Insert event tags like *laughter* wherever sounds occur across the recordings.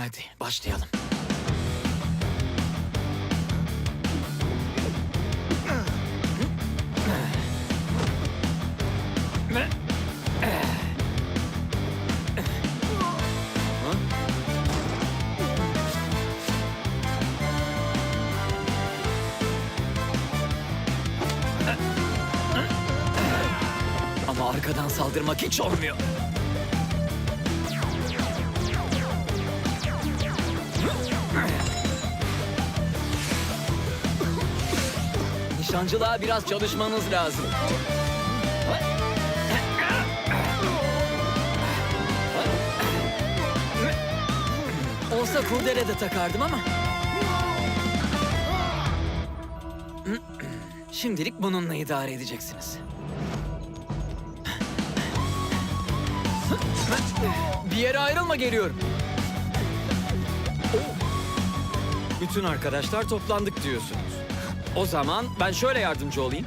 Hadi başlayalım. Arkadan saldırmak hiç olmuyor. Nişancılığa biraz çalışmanız lazım. Olsa kurdele de takardım ama. Şimdilik bununla idare edeceksiniz. Bir yere ayrılma geliyorum. Bütün arkadaşlar toplandık diyorsunuz. O zaman ben şöyle yardımcı olayım.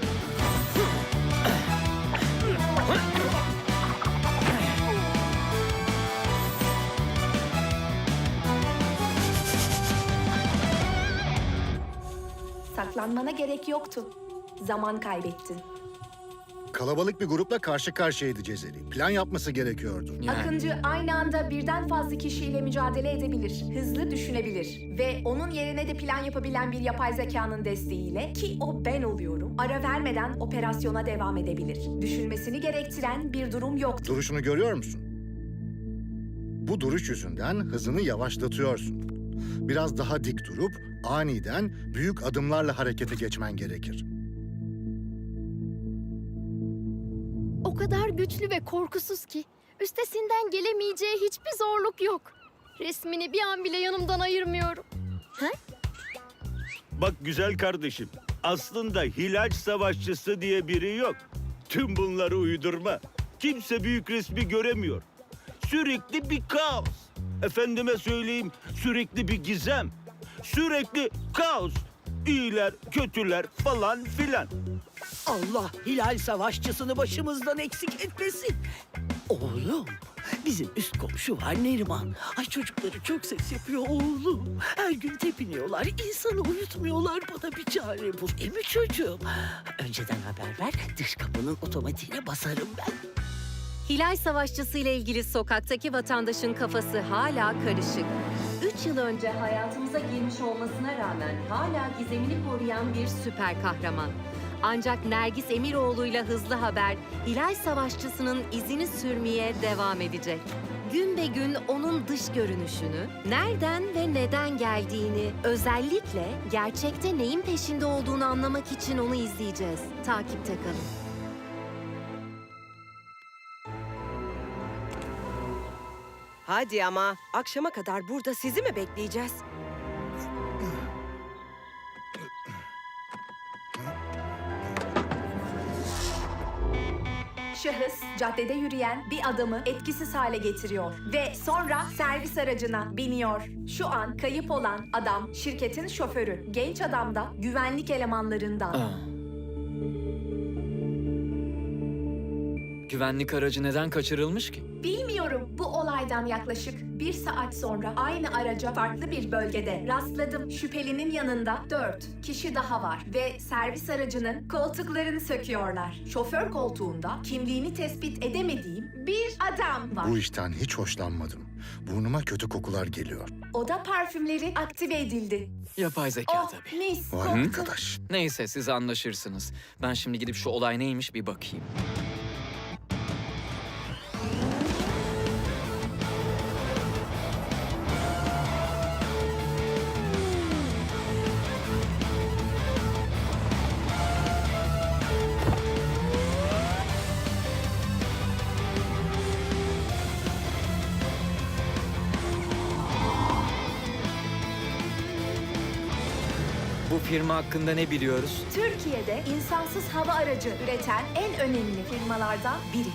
Saklanmana gerek yoktu. Zaman kaybettin. Kalabalık bir grupla karşı karşıyaydı Cezeri. Plan yapması gerekiyordu. Yani. Akıncı aynı anda birden fazla kişiyle mücadele edebilir, hızlı düşünebilir ve onun yerine de plan yapabilen bir yapay zekanın desteğiyle ki o ben oluyorum, ara vermeden operasyona devam edebilir. Düşünmesini gerektiren bir durum yoktu. Duruşunu görüyor musun? Bu duruş yüzünden hızını yavaşlatıyorsun. Biraz daha dik durup aniden büyük adımlarla harekete geçmen gerekir. Güçlü ve korkusuz ki üstesinden gelemeyeceği hiçbir zorluk yok. Resmini bir an bile yanımdan ayırmıyorum. Bak güzel kardeşim, aslında Hilal Savaşçısı diye biri yok. Tüm bunları uydurma. Kimse büyük resmi göremiyor. Sürekli bir kaos. Efendime söyleyeyim, sürekli bir gizem. Sürekli kaos. İyiler, kötüler falan filan. Allah Hilal Savaşçısını başımızdan eksik etmesin. Oğlum, bizim üst komşu var Neriman. Ay çocukları çok ses yapıyor oğlum. Her gün tepiniyorlar, insanı uyutmuyorlar. Bana bir çare bul. E mi çocuğum? Önceden haber ver, dış kapının otomatiğine basarım ben. Hilal Savaşçısı ile ilgili sokaktaki vatandaşın kafası hala karışık. Üç yıl önce hayatımıza girmiş olmasına rağmen hala gizemini koruyan bir süper kahraman. Ancak Nergis Emiroğlu'yla Hızlı Haber, Hilal Savaşçısının izini sürmeye devam edecek. Gün be gün onun dış görünüşünü, nereden ve neden geldiğini, özellikle gerçekte neyin peşinde olduğunu anlamak için onu izleyeceğiz. Takipte kalın. Hadi ama akşama kadar burada sizi mi bekleyeceğiz? Şahıs caddede yürüyen bir adamı etkisiz hale getiriyor ve sonra servis aracına biniyor. Şu an kayıp olan adam şirketin şoförü. Genç adam da güvenlik elemanlarından. Aa. Güvenlik aracı neden kaçırılmış ki? Bilmiyorum bu olay olaydan yaklaşık bir saat sonra aynı araca farklı bir bölgede rastladım. Şüphelinin yanında dört kişi daha var ve servis aracının koltuklarını söküyorlar. Şoför koltuğunda kimliğini tespit edemediğim bir adam var. Bu işten hiç hoşlanmadım. Burnuma kötü kokular geliyor. Oda parfümleri aktive edildi. Yapay zeka Oh tabii. mis Vay koktu. arkadaş. Neyse siz anlaşırsınız. Ben şimdi gidip şu olay neymiş bir bakayım. Firma hakkında ne biliyoruz? Türkiye'de insansız hava aracı üreten en önemli firmalardan biri.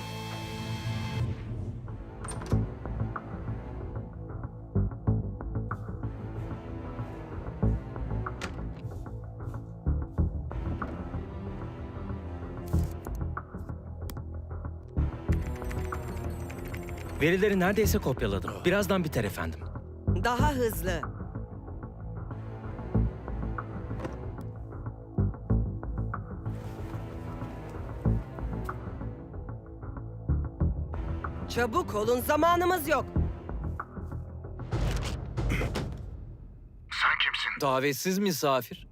Verileri neredeyse kopyaladım. Birazdan biter efendim. Daha hızlı. Çabuk olun zamanımız yok. Davetsiz misafir.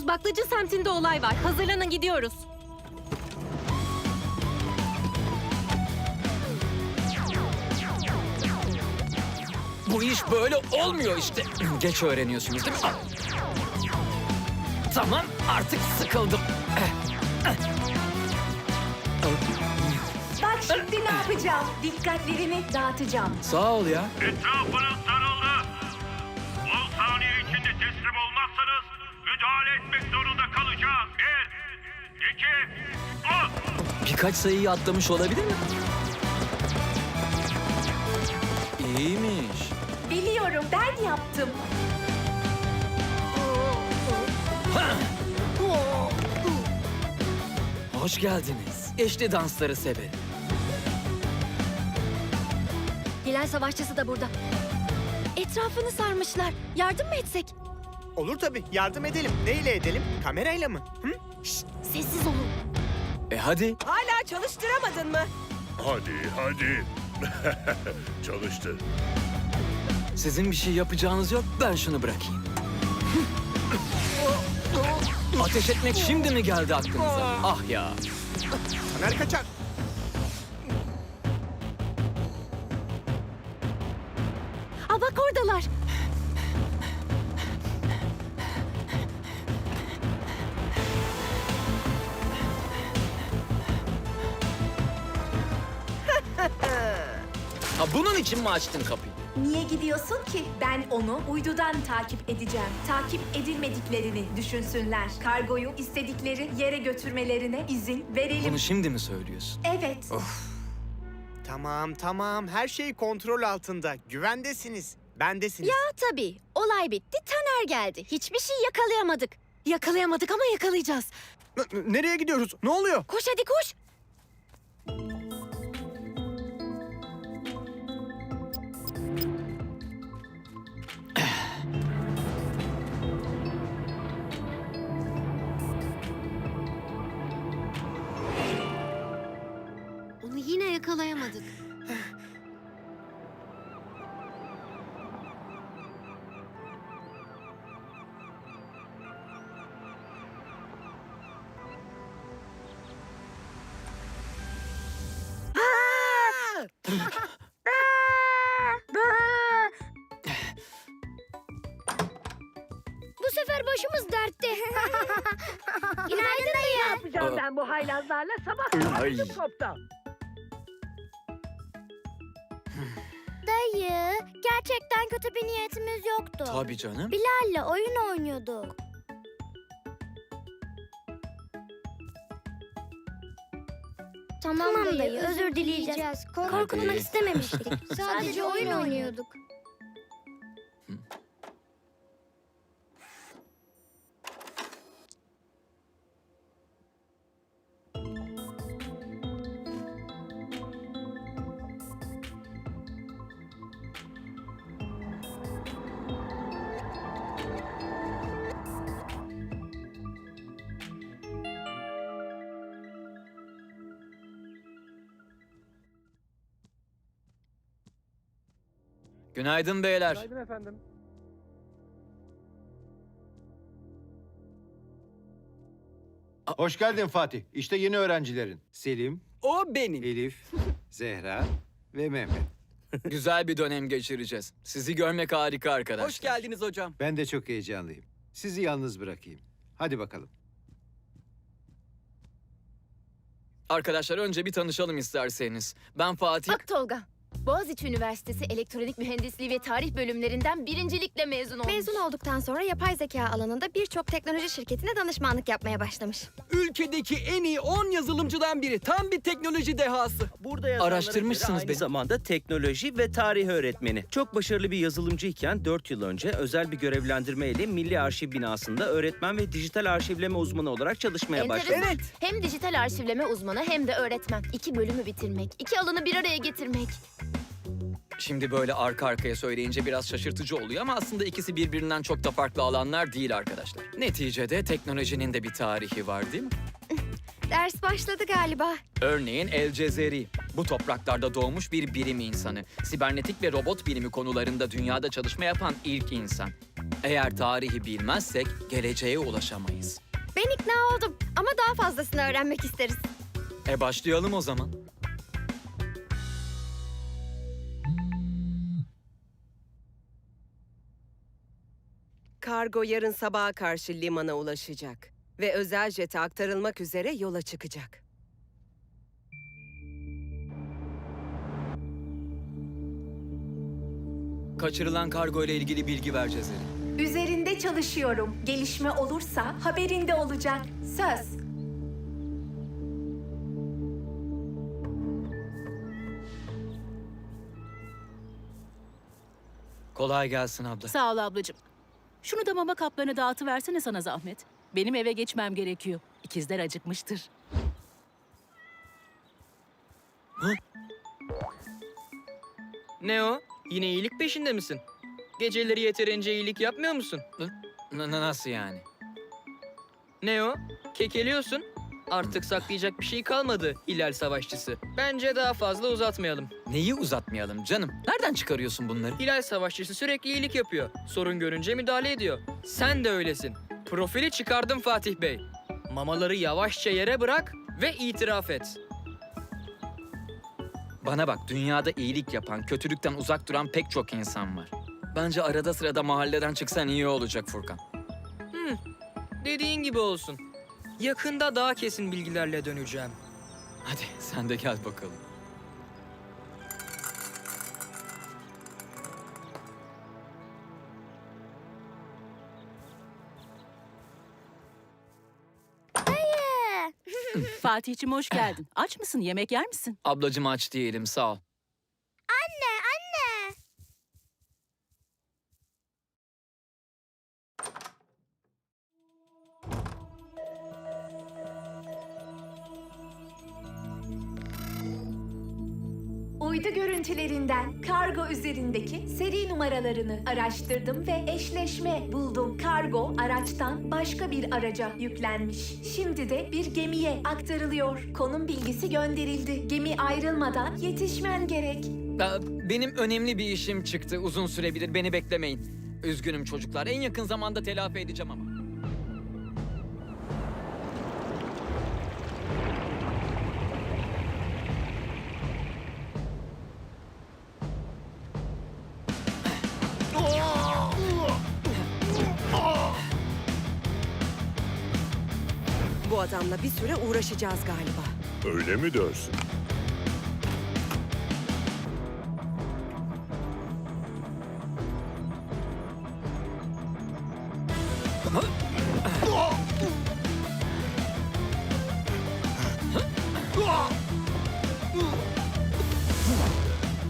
Beykoz Baklacı semtinde olay var. Hazırlanın gidiyoruz. Bu iş böyle olmuyor işte. *clears throat* Geç öğreniyorsunuz değil mi? Tamam artık sıkıldım. Bak şimdi ne yapacağım? Dikkatlerini dağıtacağım. Sağ ol ya. Etrafınız Birkaç sayıyı atlamış olabilir mi? İyiymiş. Biliyorum ben yaptım. Hoş geldiniz. Eşli dansları severim. Hilal Savaşçısı da burada. Etrafını sarmışlar. Yardım mı etsek? Olur tabii. Yardım edelim. Neyle edelim? Kamerayla mı? Hı? Şşt, sessiz olun. E hadi. Hala çalıştıramadın mı? Hadi hadi. *laughs* Çalıştı. Sizin bir şey yapacağınız yok. Ben şunu bırakayım. Ateş etmek şimdi mi geldi aklınıza? Ah ya. Taner kaçar. Aa bak oradalar. Bunun için mi açtın kapıyı? Niye gidiyorsun ki? Ben onu uydudan takip edeceğim. Takip edilmediklerini düşünsünler. Kargoyu istedikleri yere götürmelerine izin verelim. Bunu şimdi mi söylüyorsun? Evet. Tamam tamam. Her şey kontrol altında. Güvendesiniz. Bendesiniz. Ha tabii. Olay bitti. Taner geldi. Hiçbir şey yakalayamadık. Yakalayamadık ama yakalayacağız. N- nereye gidiyoruz? Ne oluyor? Koş hadi koş. Ben bu haylazlarla sabah Ay. koptu. Dayı Dayı, gerçekten kötü bir niyetimiz yoktu. Tabii canım. Bilal'le oyun oynuyorduk. Tamam, dayı, özür dileyeceğiz. Korkutmak Hadi. istememiştik. *laughs* Sadece oyun oynuyorduk. Günaydın beyler. Hoş geldin Fatih. İşte yeni öğrencilerin. Selim, O benim. Elif, Zehra ve Mehmet. *laughs* Güzel bir dönem geçireceğiz. Sizi görmek harika arkadaşlar. Hoş geldiniz hocam. Ben de çok heyecanlıyım. Sizi yalnız bırakayım. Hadi bakalım. Arkadaşlar önce bir tanışalım isterseniz. Ben Fatih. Bak Tolga, Boğaziçi Üniversitesi Elektronik Mühendisliği ve Tarih bölümlerinden birincilikle mezun olmuş. Mezun olduktan sonra yapay zeka alanında birçok teknoloji şirketine danışmanlık yapmaya başlamış. Ülkedeki en iyi 10 yazılımcıdan biri. Tam bir teknoloji dehası. Burada yazanlara Araştırmışsınız göre aynı beni. zamanda teknoloji ve tarih öğretmeni. Çok başarılı bir yazılımcıyken 4 yıl önce özel bir görevlendirme ile Milli Arşiv binasında öğretmen ve dijital arşivleme uzmanı olarak çalışmaya başladı. Enteresan. Hem dijital arşivleme uzmanı hem de öğretmen. İki bölümü bitirmek, iki alanı bir araya getirmek. Şimdi böyle arka arkaya söyleyince biraz şaşırtıcı oluyor ama aslında ikisi birbirinden çok da farklı alanlar değil arkadaşlar. Neticede teknolojinin de bir tarihi var değil mi? *laughs* Ders başladı galiba. Örneğin El Cezeri. Bu topraklarda doğmuş bir bilim insanı. Sibernetik ve robot bilimi konularında dünyada çalışma yapan ilk insan. Eğer tarihi bilmezsek geleceğe ulaşamayız. Ben ikna oldum ama daha fazlasını öğrenmek isteriz. E başlayalım o zaman. Kargo yarın sabaha karşı limana ulaşacak. Ve özel jete aktarılmak üzere yola çıkacak. Kaçırılan kargo ile ilgili bilgi ver Cezeri. Üzerinde çalışıyorum. Gelişme olursa haberinde olacak. Söz. Kolay gelsin abla. Sağ ol ablacığım. Şunu da mama kaplarını dağıtıversene sana zahmet. Benim eve geçmem gerekiyor. İkizler acıkmıştır. Ne o? Yine iyilik peşinde misin? Geceleri yeterince iyilik yapmıyor musun? N- n- nasıl yani? Ne o? Kekeliyorsun. Artık saklayacak bir şey kalmadı Hilal Savaşçısı. Bence daha fazla uzatmayalım. Neyi uzatmayalım canım? Nereden çıkarıyorsun bunları? Hilal Savaşçısı sürekli iyilik yapıyor. Sorun görünce müdahale ediyor. Sen de öylesin. Profili çıkardım Fatih Bey. Mamaları yavaşça yere bırak ve itiraf et. Bana bak dünyada iyilik yapan, kötülükten uzak duran pek çok insan var. Bence arada sırada mahalleden çıksan iyi olacak Furkan. Dediğin gibi olsun. Yakında daha kesin bilgilerle döneceğim. Hadi sen de gel bakalım. Fatih'cim hoş geldin. Aç mısın? Yemek yer misin? Ablacım aç değilim sağ ol. Uydu görüntülerinden kargo üzerindeki seri numaralarını araştırdım ve eşleşme buldum. Kargo araçtan başka bir araca yüklenmiş. Şimdi de bir gemiye aktarılıyor. Konum bilgisi gönderildi. Gemi ayrılmadan yetişmen gerek. Benim önemli bir işim çıktı. Uzun sürebilir. Beni beklemeyin. Üzgünüm çocuklar. En yakın zamanda telafi edeceğim ama. adamla bir süre uğraşacağız galiba. Öyle mi dersin?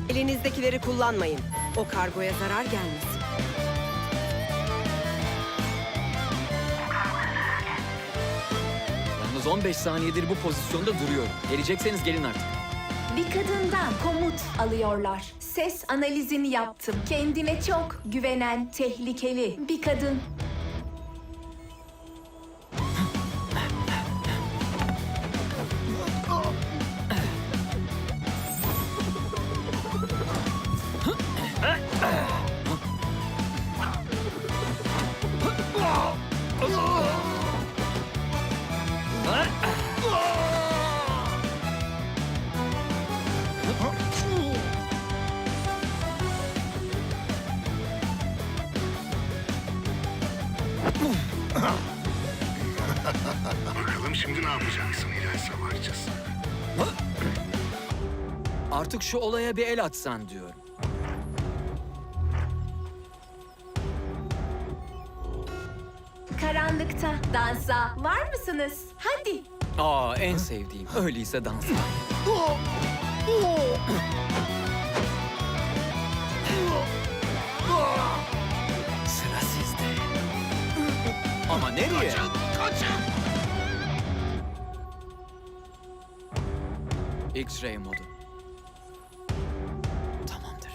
Elinizdekileri kullanmayın. O kargoya zarar gelmesin. Yalnız 15 saniyedir bu pozisyonda duruyorum. Gelecekseniz gelin artık. Bir kadından komut alıyorlar. Ses analizini yaptım. Kendine çok güvenen, tehlikeli bir kadın. Bakalım şimdi ne yapacaksın İlahi Savaşçısı? Artık şu olaya bir el atsan diyorum. Karanlıkta dansa var mısınız? Hadi. Aa en sevdiğim. Öyleyse dans. Ama nereye? X-ray modu. Tamamdır.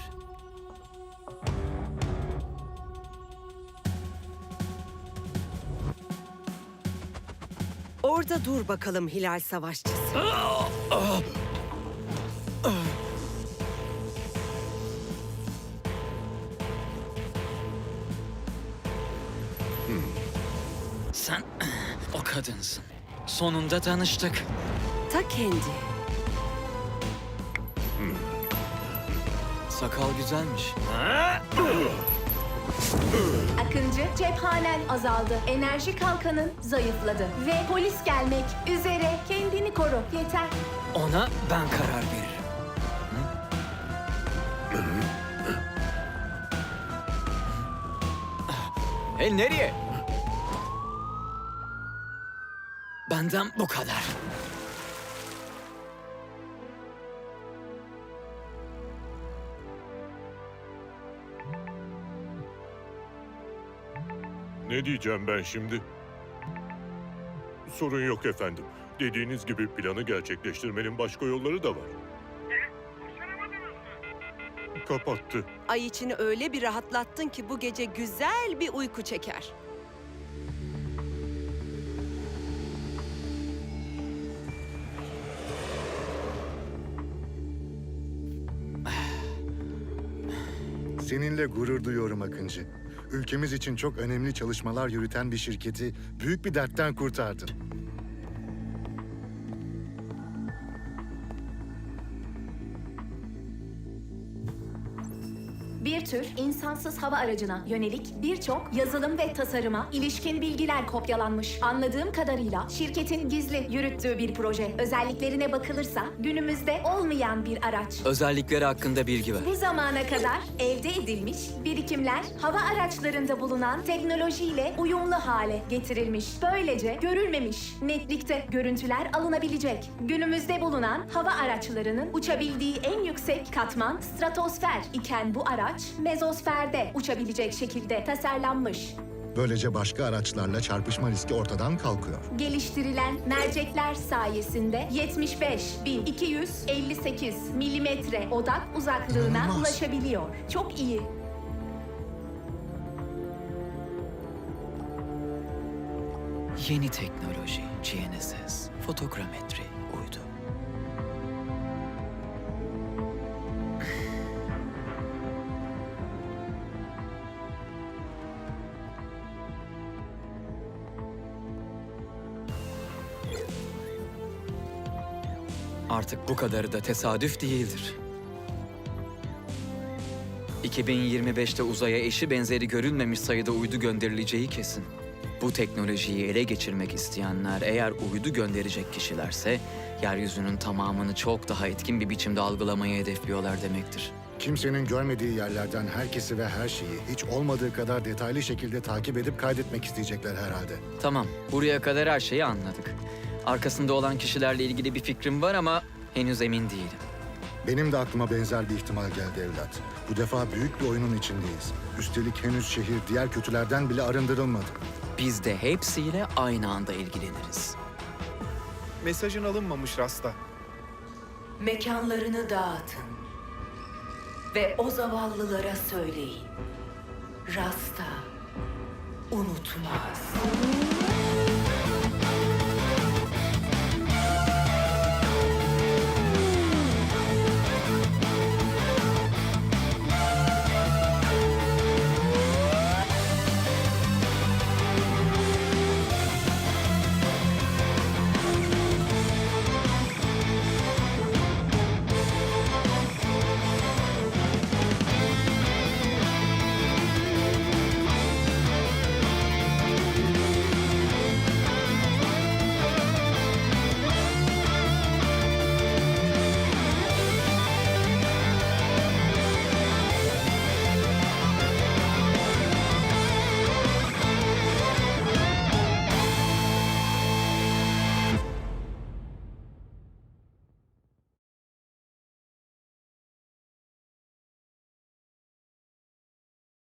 Orada dur bakalım Hilal Savaşçısı. Sonunda tanıştık. Ta kendi. Sakal güzelmiş. Akıncı cephanen azaldı. Enerji kalkanın zayıfladı. Ve polis gelmek üzere. Kendini koru. Yeter. Ona ben karar veririm. Hey nereye? Benden bu kadar. Ne diyeceğim ben şimdi? Sorun yok efendim. Dediğiniz gibi planı gerçekleştirmenin başka yolları da var. Kapattı. Ay içini öyle bir rahatlattın ki bu gece güzel bir uyku çeker. Seninle gurur duyuyorum Akıncı. Ülkemiz için çok önemli çalışmalar yürüten bir şirketi büyük bir dertten kurtardın. Bir tür insansız hava aracına yönelik birçok yazılım ve tasarıma ilişkin bilgiler kopyalanmış. Anladığım kadarıyla şirketin gizli yürüttüğü bir proje. Özelliklerine bakılırsa günümüzde olmayan bir araç. Özellikleri hakkında bilgi ver. Bu zamana kadar elde edilmiş birikimler hava araçlarında bulunan teknolojiyle uyumlu hale getirilmiş. Böylece görülmemiş netlikte görüntüler alınabilecek. Günümüzde bulunan hava araçlarının uçabildiği en yüksek katman stratosfer iken bu araç mezosferde uçabilecek şekilde tasarlanmış. Böylece başka araçlarla çarpışma riski ortadan kalkıyor. Geliştirilen mercekler sayesinde 75.258 milimetre odak uzaklığına İnanılmaz. ulaşabiliyor. Çok iyi. Yeni teknoloji, GNSS, fotogrametri, Artık bu kadarı da tesadüf değildir. 2025'te uzaya eşi benzeri görülmemiş sayıda uydu gönderileceği kesin. Bu teknolojiyi ele geçirmek isteyenler eğer uydu gönderecek kişilerse, yeryüzünün tamamını çok daha etkin bir biçimde algılamayı hedefliyorlar demektir. Kimsenin görmediği yerlerden herkesi ve her şeyi hiç olmadığı kadar detaylı şekilde takip edip kaydetmek isteyecekler herhalde. Tamam, buraya kadar her şeyi anladık. Arkasında olan kişilerle ilgili bir fikrim var ama henüz emin değilim. Benim de aklıma benzer bir ihtimal geldi evlat. Bu defa büyük bir oyunun içindeyiz. Üstelik henüz şehir diğer kötülerden bile arındırılmadı. Biz de hepsiyle aynı anda ilgileniriz. Mesajın alınmamış Rasta. Mekanlarını dağıtın. Ve o zavallılara söyleyin. Rasta unutmaz.